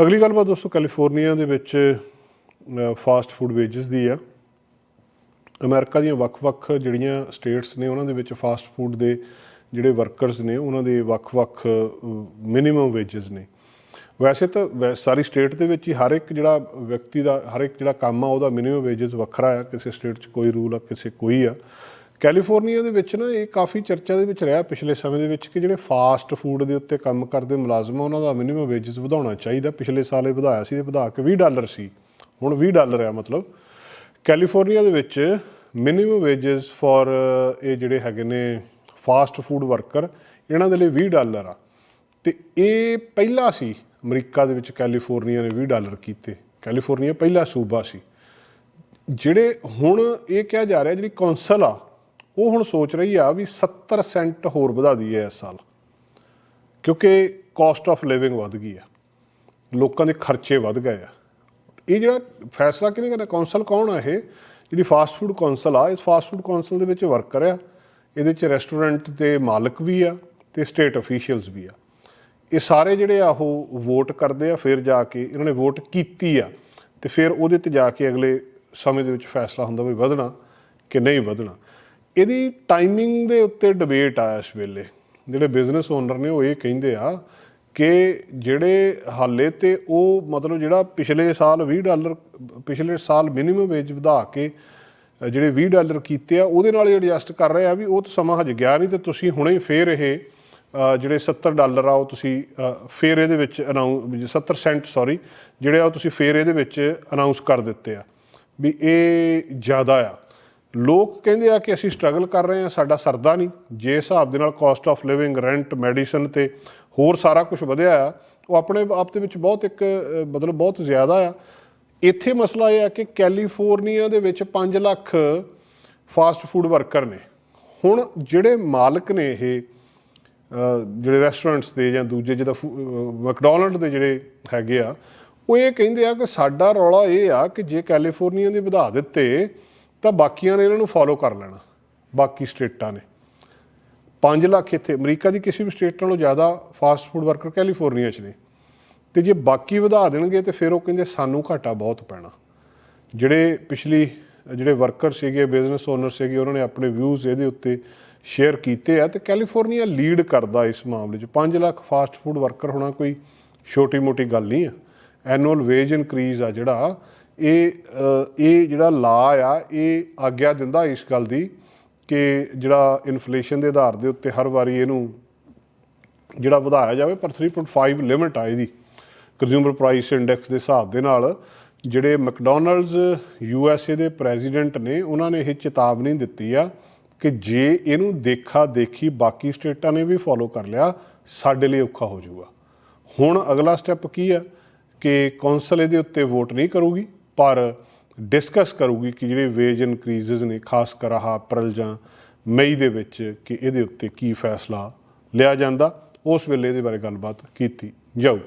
ਅਗਲੀ ਗੱਲਬਾਤ ਦੋਸਤੋ, ਕੈਲੀਫੋਰਨੀਆ ਦੇ ਵਿੱਚ ਫਾਸਟ ਫੂਡ ਵੇਜਸ ਦੀ ਆ। ਅਮਰੀਕਾ ਦੀਆਂ ਵੱਖ-ਵੱਖ ਜਿਹੜੀਆਂ ਸਟੇਟਸ ਨੇ, ਉਹਨਾਂ ਦੇ ਵਿੱਚ ਫਾਸਟ ਫੂਡ ਦੇ ਜਿਹੜੇ ਵਰਕਰਸ ਨੇ, ਉਹਨਾਂ ਦੇ ਵੱਖ-ਵੱਖ ਮਿਨੀਮਮ ਵੇਜਸ ਨੇ। ਵੈਸੇ ਤਾਂ ਵੈ- ਸਾਰੀ ਸਟੇਟ ਦੇ ਵਿੱਚ ਹੀ ਹਰ ਇੱਕ ਜਿਹੜਾ ਵਿਅਕਤੀ ਦਾ, ਹਰ ਇੱਕ ਜਿਹੜਾ ਕੰਮ ਆ, ਉਹਦਾ ਮਿਨੀਮਮ ਵੇਜਸ ਵੱਖਰਾ ਆ। ਕਿਸੇ ਸਟੇਟ 'ਚ ਕੋਈ ਰੂਲ ਆ, ਕਿਸੇ ਕੋਈ ਆ। ਕੈਲੀਫੋਰਨੀਆ ਦੇ ਵਿੱਚ ਨਾ ਇਹ ਕਾਫੀ ਚਰਚਾ ਦੇ ਵਿੱਚ ਰਿਹਾ ਪਿਛਲੇ ਸਮੇਂ ਦੇ ਵਿੱਚ ਕਿ ਜਿਹੜੇ ਫਾਸਟ ਫੂਡ ਦੇ ਉੱਤੇ ਕੰਮ ਕਰਦੇ ਮੁਲਾਜ਼ਮ ਆ, ਉਹਨਾਂ ਦਾ ਮਿਨੀਮਮ ਵੇਜਸ ਵਧਾਉਣਾ ਚਾਹੀਦਾ। ਪਿਛਲੇ ਸਾਲ ਇਹ ਵਧਾਇਆ ਸੀ ਤੇ ਵਧਾ ਕੇ 20 ਡਾਲਰ ਸੀ। ਹੁਣ 20 ਡਾਲਰ ਆ ਮਤਲਬ। ਕੈਲੀਫੋਰਨੀਆ ਦੇ ਵਿੱਚ ਮਿਨੀਮਮ ਵੇਜਸ ਫॉर ਇਹ ਜਿਹੜੇ ਹੈਗੇ ਨੇ ਫਾਸਟ ਫੂਡ ਵਰਕਰ ਇਹਨਾਂ ਦੇ ਲਈ 20 ਡਾਲਰ ਆ। ਤੇ ਇਹ ਪਹਿਲਾ ਸੀ, ਅਮਰੀਕਾ ਦੇ ਵਿੱਚ ਕੈਲੀਫੋਰਨੀਆ ਨੇ 20 ਡਾਲਰ ਕੀਤੇ। ਕੈਲੀਫੋਰਨੀਆ ਪਹਿਲਾ ਸੂਬਾ ਸੀ। ਜਿਹੜੇ ਹੁਣ ਇਹ ਕਿਹਾ ਜਾ ਰਿਹਾ, ਜਿਹੜੀ ਕੌਂਸਲ ਆ ਉਹ ਹੁਣ ਸੋਚ ਰਹੀ ਆ ਵੀ 70 ਸੈਂਟ ਹੋਰ ਵਧਾ ਦਈਏ ਇਸ ਸਾਲ, ਕਿਉਂਕਿ ਕਾਸਟ ਆਫ ਲਿਵਿੰਗ ਵੱਧ ਗਈ ਆ, ਲੋਕਾਂ ਦੇ ਖਰਚੇ ਵੱਧ ਗਏ ਆ। ਇਹ ਜਿਹੜਾ ਫੈਸਲਾ ਕਿਹਨੇ ਕਰਨਾ ਕੌਂਸਲ ਕੌਣ ਆ ਇਹ? ਜਿਹੜੀ ਫਾਸਟ ਫੂਡ ਕੌਂਸਲ ਆ, ਇਸ ਫਾਸਟ ਫੂਡ ਕੌਂਸਲ ਦੇ ਵਿੱਚ ਵਰਕਰ ਆ ਇਹਦੇ ਚ ਰੈਸਟੋਰੈਂਟ ਦੇ ਮਾਲਕ ਵੀ ਆ ਤੇ ਸਟੇਟ ਅਫੀਸ਼ੀਅਲਸ ਵੀ ਆ। ਇਹ ਸਾਰੇ ਜਿਹੜੇ ਆ ਉਹ ਵੋਟ ਕਰਦੇ ਆ, ਫਿਰ ਜਾ ਕੇ ਇਹਨਾਂ ਨੇ ਵੋਟ ਕੀਤੀ ਆ ਤੇ ਫਿਰ ਉਹਦੇ ਤੇ ਜਾ ਕੇ ਅਗਲੇ ਸਮੇਂ ਦੇ ਵਿੱਚ ਫੈਸਲਾ ਹੁੰਦਾ ਵੀ ਵਧਣਾ ਕਿ ਨਹੀਂ ਵਧਣਾ। ਇਹਦੀ ਟਾਈਮਿੰਗ ਦੇ ਉੱਤੇ ਡਿਬੇਟ ਆ ਇਸ ਵੇਲੇ। ਜਿਹੜੇ ਬਿਜ਼ਨਸ ਓਨਰ ਨੇ ਉਹ ਇਹ ਕਹਿੰਦੇ ਆ ਕਿ ਜਿਹੜੇ ਹਾਲੇ ਤੇ ਉਹ ਮਤਲਬ ਜਿਹੜਾ ਪਿਛਲੇ ਸਾਲ 20 ਡਾਲਰ ਪਿਛਲੇ ਸਾਲ ਮਿਨੀਮਮ ਵੇਜ ਵਧਾ ਕੇ ਜਿਹੜੇ 20 ਡਾਲਰ ਕੀਤੇ ਆ ਉਹਦੇ ਨਾਲ ਹੀ ਐਡਜਸਟ ਕਰ ਰਹੇ ਆ ਵੀ ਉਹ ਤਾਂ ਸਮਾਂ ਹਜੇ ਗਿਆ ਨਹੀਂ ਤੇ ਤੁਸੀਂ ਹੁਣੇ ਫੇਰ ਇਹ ਜਿਹੜੇ 70 ਡਾਲਰ ਆ ਉਹ ਤੁਸੀਂ ਅ, ਫੇਰ ਇਹਦੇ ਵਿੱਚ ਅਨਾਉਂਸ 70 ਸੈਂਟ ਸੌਰੀ ਜਿਹੜੇ ਆ ਉਹ ਤੁਸੀਂ ਫੇਰ ਇਹਦੇ ਵਿੱਚ ਅਨਾਉਂਸ ਕਰ ਦਿੱਤੇ ਆ। ਵੀ ਇਹ ਜ਼ਿਆਦਾ ਆ। ਲੋਕ ਕਹਿੰਦੇ ਆ ਕਿ ਅਸੀਂ ਸਟਰਗਲ ਕਰ ਰਹੇ ਹਾਂ, ਸਾਡਾ ਸਰਦਾ ਨਹੀਂ। ਜੇ ਹਿਸਾਬ ਦੇ ਨਾਲ cost of living rent medicine ਤੇ ਹੋਰ ਸਾਰਾ ਕੁਝ ਵਧਿਆ ਆ, ਉਹ ਆਪਣੇ ਆਪ ਦੇ ਵਿੱਚ ਬਹੁਤ ਇੱਕ ਮਤਲਬ ਬਹੁਤ ਜ਼ਿਆਦਾ ਆ। ਇੱਥੇ ਮਸਲਾ ਇਹ ਆ ਕਿ ਕੈਲੀਫੋਰਨੀਆ ਦੇ ਵਿੱਚ 5 ਲੱਖ ਫਾਸਟ ਫੂਡ ਵਰਕਰ ਨੇ। ਹੁਣ ਜਿਹੜੇ ਮਾਲਕ ਨੇ ਇਹ ਜਿਹੜੇ ਰੈਸਟੋਰੈਂਟਸ ਦੇ ਜਾਂ ਦੂਜੇ ਜਿਹਦਾ ਮੈਕਡੋਨਲਡ ਦੇ ਜਿਹੜੇ ਹੈਗੇ ਆ, ਉਹ ਇਹ ਕਹਿੰਦੇ ਆ ਕਿ ਸਾਡਾ ਰੌਲਾ ਇਹ ਆ ਕਿ ਜੇ ਕੈਲੀਫੋਰਨੀਆ ਦੇ ਵਧਾ ਦਿੱਤੇ ਤਾਂ ਬਾਕੀਆਂ ਨੇ ਇਹਨਾਂ ਨੂੰ ਫੋਲੋ ਕਰ ਲੈਣਾ, ਬਾਕੀ ਸਟੇਟਾਂ ਨੇ। 5 ਲੱਖ ਇੱਥੇ, ਅਮਰੀਕਾ ਦੀ ਕਿਸੇ ਵੀ ਸਟੇਟ ਨਾਲੋਂ ਜ਼ਿਆਦਾ ਫਾਸਟ ਫੂਡ ਵਰਕਰ ਕੈਲੀਫੋਰਨੀਆ 'ਚ ਨੇ। ਤੇ ਜੇ ਬਾਕੀ ਵਧਾ ਦੇਣਗੇ ਤੇ ਫਿਰ ਉਹ ਕਹਿੰਦੇ ਸਾਨੂੰ ਘਾਟਾ ਬਹੁਤ ਪੈਣਾ। ਜਿਹੜੇ ਪਿਛਲੀ, ਜਿਹੜੇ ਵਰਕਰ ਸੀਗੇ ਬਿਜ਼ਨਸ ਓਨਰ ਸੀਗੇ, ਉਹਨਾਂ ਨੇ ਆਪਣੇ ਵਿਊਜ਼ ਇਹਦੇ ਉੱਤੇ ਸ਼ੇਅਰ ਕੀਤੇ ਆ ਤੇ ਕੈਲੀਫੋਰਨੀਆ ਲੀਡ ਕਰਦਾ ਇਸ ਮਾਮਲੇ 'ਚ। 5 ਲੱਖ ਫਾਸਟ ਫੂਡ ਵਰਕਰ ਹੋਣਾ ਕੋਈ ਛੋਟੀ-ਮੋਟੀ ਗੱਲ ਨਹੀਂ ਆ। ਐਨੂਅਲ ਵੇਜ ਇਨਕਰੀਜ਼ ਆ ਜਿਹੜਾ ਇਹ ਇਹ ਜਿਹੜਾ ਲਾ ਆ, ਇਹ ਆਗਿਆ ਦਿੰਦਾ ਇਸ ਗੱਲ ਦੀ ਕਿ ਜਿਹੜਾ ਇਨਫਲੇਸ਼ਨ ਦੇ ਆਧਾਰ ਦੇ ਉੱਤੇ ਹਰ ਵਾਰੀ ਇਹਨੂੰ ਜਿਹੜਾ ਵਧਾਇਆ ਜਾਵੇ, ਪਰ 3.5 ਲਿਮਿਟ ਆ ਇਹਦੀ ਕੰਜ਼ਿਊਮਰ ਪ੍ਰਾਈਸ ਇੰਡੈਕਸ ਦੇ ਹਿਸਾਬ ਦੇ ਨਾਲ, ਜਿਹੜੇ ਮੈਕਡੋਨਲਡਸ ਯੂ ਐਸ ਏ ਦੇ ਪ੍ਰੈਜ਼ੀਡੈਂਟ ਨੇ, ਉਹਨਾਂ ਨੇ ਇਹ ਚੇਤਾਵਨੀ ਦਿੱਤੀ ਆ ਕਿ ਜੇ ਇਹਨੂੰ ਦੇਖਾ ਦੇਖੀ ਬਾਕੀ ਸਟੇਟਾਂ ਨੇ ਵੀ ਫੋਲੋ ਕਰ ਲਿਆ, ਸਾਡੇ ਲਈ ਔਖਾ ਹੋ ਜਾਊਗਾ। ਹੁਣ ਅਗਲਾ ਸਟੈਪ ਕੀ ਆ? ਕਿ ਕੌਂਸਲ ਇਹਦੇ ਉੱਤੇ ਵੋਟ ਨਹੀਂ ਕਰੂਗੀ। ਪਰ ਡਿਸਕਸ ਕਰੂਗੀ ਕਿ ਜਿਹੜੇ ਵੇਜ ਇਨਕਰੀਜ਼ਸ ਨੇ, ਖਾਸ ਕਰ ਆਹ ਅਪ੍ਰੈਲ ਜਾਂ ਮਈ ਦੇ ਵਿੱਚ ਕਿ ਇਹਦੇ ਉੱਤੇ ਕੀ ਫੈਸਲਾ ਲਿਆ ਜਾਂਦਾ। ਉਸ ਵੇਲੇ ਇਹਦੇ ਬਾਰੇ ਗੱਲਬਾਤ ਕੀਤੀ ਜਾਊਗੀ।